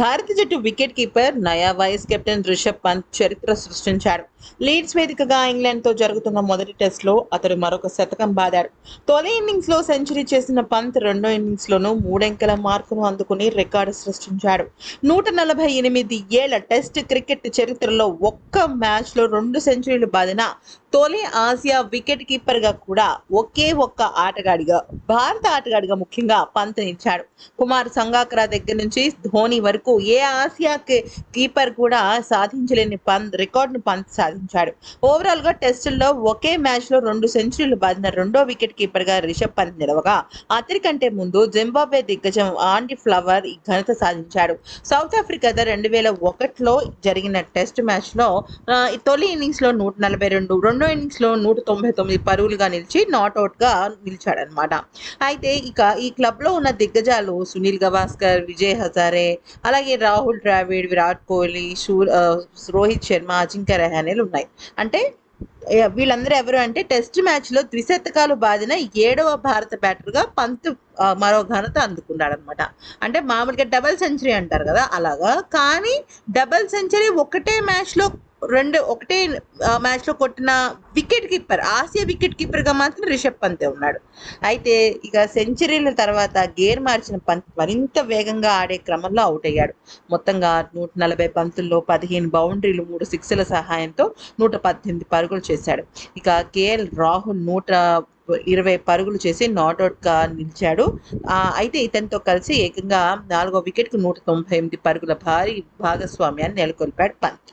భారత జట్టు wicket keeper నయా వైస్ కెప్టెన్ రిషబ్ పంత్ చరిత్ర సృష్టించాడు. లీడ్స్ వేదికగా ఇంగ్లాండ్తో జరుగుతున్న మొదటి టెస్ట్లో అతడు మరొక శతకం బాదాడు. తొలి ఇన్నింగ్స్లో సెంచరీ చేసిన పంత్ రెండో ఇన్నింగ్స్లోనూ మూడెంకెల మార్కును అందుకుని రికార్డు సృష్టించాడు. నూట నలభై ఎనిమిది ఏళ్ళ టెస్ట్ క్రికెట్ చరిత్రలో ఒక్క మ్యాచ్లో రెండు సెంచరీలు బాదిన తొలి ఆసియా వికెట్ కీపర్గా కూడా ఒకే ఒక్క ఆటగాడిగా భారత ఆటగాడిగా ముఖ్యంగా పంత్ నిలిచాడు. కుమార్ సంగాకరా దగ్గర నుంచి ధోని వరకు ఏ ఆసియా కీపర్ కూడా సాధించలేని పంత్ రికార్డును పంత్ సాధించాడు. ఓవరాల్గా టెస్టుల్లో ఒకే మ్యాచ్లో రెండు సెంచరీలు బాధిన రెండో వికెట్ కీపర్గా రిషబ్ పంత్ నిలవగా. అతని కంటే ముందు జింబాబ్వే దిగ్గజం ఆండి ఫ్లవర్ ఈ ఘనత సాధించాడు. సౌత్ ఆఫ్రికాతో రెండు వేల ఒకటిలో జరిగిన టెస్ట్ మ్యాచ్లో ఈ తొలి ఇన్నింగ్స్లో నూట నలభై రెండు రెండో ఇన్నింగ్స్లో నూట తొంభై తొమ్మిది పరుగులుగా నిలిచి నాట్అవుట్గా నిలిచాడనమాట అయితే ఇక ఈ క్లబ్లో ఉన్న దిగ్గజాలు సునీల్ గవాస్కర్ విజయ్ హజారే అలాగే రాహుల్ ద్రావిడ్ విరాట్ కోహ్లీ రోహిత్ శర్మ అజింక్య రహానేలు ఉన్నాయి. అంటే వీళ్ళందరూ ఎవరు అంటే టెస్ట్ మ్యాచ్లో ద్విశతకాలు బాదిన ఏడవ భారత బ్యాటర్గా పంత్ మరో ఘనత అందుకున్నాడు అనమాట అంటే మామూలుగా డబల్ సెంచరీ అంటారు కదా అలాగా. కానీ డబల్ సెంచరీ ఒకటే మ్యాచ్లో రెండు ఒకటే మ్యాచ్లో కొట్టిన వికెట్ కీపర్ ఆసియా వికెట్ కీపర్గా మాత్రం రిషబ్ పంతే ఉన్నాడు. అయితే ఇక సెంచరీల తర్వాత గేర్ మార్చిన పంత్ మరింత వేగంగా ఆడే క్రమంలో అవుట్ అయ్యాడు. మొత్తంగా నూట నలభై పంతుల్లో పదిహేను బౌండరీలు మూడు సిక్స్ల సహాయంతో నూట పద్దెనిమిది పరుగులు చేశాడు. ఇక కేఎల్ రాహుల్ నూట ఇరవై పరుగులు చేసి నాట్అవుట్గా నిలిచాడు. అయితే ఇతనితో కలిసి ఏకంగా నాలుగో వికెట్కు నూట తొంభై ఎనిమిది పరుగుల భారీ భాగస్వామ్యాన్ని నెలకొల్పాడు పంత్.